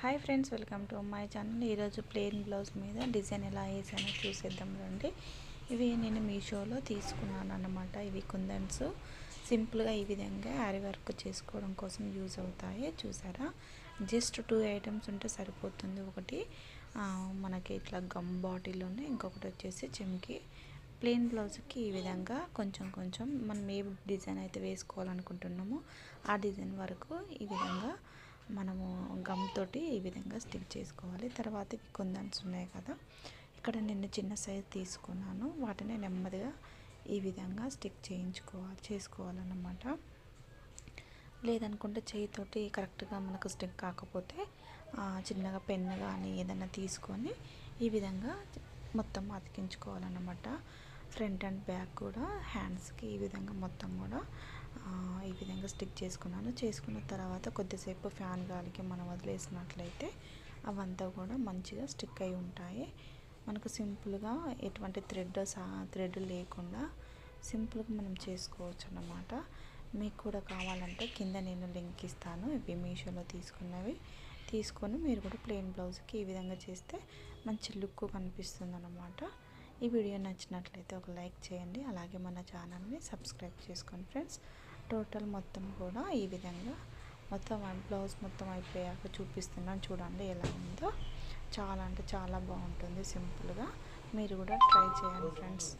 Hi friends welcome to my channel ఈరోజు plain blouse మీద design ఎలా వేసానో చూసేద్దాం రండి. ఇవి నేను మీషోలో తీసుకున్నాను అన్నమాట. ఇవి కుందన్స్. సింపుల్గా ఈ విధంగా ఆరి వర్క్ చేసుకోవడం కోసం యూజ్ అవుతాయి. చూసారా? జస్ట్ టూ ఐటమ్స్ ఉంటే సరిపోతుంది. ఒకటి మనకి ఇట్లా గమ్ బాటిల్ ఉన్నాయి ఇంకొకటి వచ్చేసి చెమ్కి. ప్లెయిన్ బ్లౌజ్కి ఈ విధంగా కొంచెం కొంచెం మనం ఏ డిజైన్ అయితే వేసుకోవాలనుకుంటున్నామో ఆ డిజైన్ వరకు ఈ విధంగా మనము గమ్ తోటి ఈ విధంగా స్టిక్ చేసుకోవాలి. తర్వాత ఇవి కుందన్స్ ఉన్నాయి కదా. ఇక్కడ నేను చిన్న సైజ్ తీసుకున్నాను. వాటిని నెమ్మదిగా ఈ విధంగా స్టిక్ చేయించుకోవాలి చేసుకోవాలన్నమాట. లేదనుకుంటే చేయితోటి కరెక్ట్గా మనకు స్టిక్ కాకపోతే చిన్నగా పెన్ కానీ ఏదైనా తీసుకొని ఈ విధంగా మొత్తం అతికించుకోవాలన్నమాట. ఫ్రంట్ అండ్ బ్యాక్ కూడా హ్యాండ్స్కి ఈ విధంగా మొత్తం కూడా విధంగా స్టిక్ చేసుకున్నాను. చేసుకున్న తర్వాత కొద్దిసేపు ఫ్యాన్ గాలికి మనం వదిలేసినట్లయితే అవంతా కూడా మంచిగా స్టిక్ అయి ఉంటాయి. మనకు సింపుల్గా ఎటువంటి థ్రెడ్ సా థ్రెడ్ లేకుండా సింపుల్గా మనం చేసుకోవచ్చు అన్నమాట మీకు కూడా కావాలంటే కింద నేను లింక్ ఇస్తాను. ఇవి మీషోలో తీసుకున్నవి. తీసుకొని మీరు కూడా ప్లెయిన్ బ్లౌజ్కి ఈ విధంగా చేస్తే మంచి లుక్ కనిపిస్తుంది అన్నమాట ఈ వీడియో నచ్చినట్లయితే ఒక లైక్ చేయండి. అలాగే మన ఛానల్ని సబ్స్క్రైబ్ చేసుకోండి ఫ్రెండ్స్. టోటల్ మొత్తం కూడా ఈ విధంగా మొత్తం బ్లౌజ్ మొత్తం అయిపోయాక చూపిస్తున్నాను. చూడండి ఎలా ఉందో. చాలా అంటే చాలా బాగుంటుంది సింపుల్గా. మీరు కూడా ట్రై చేయండి ఫ్రెండ్స్.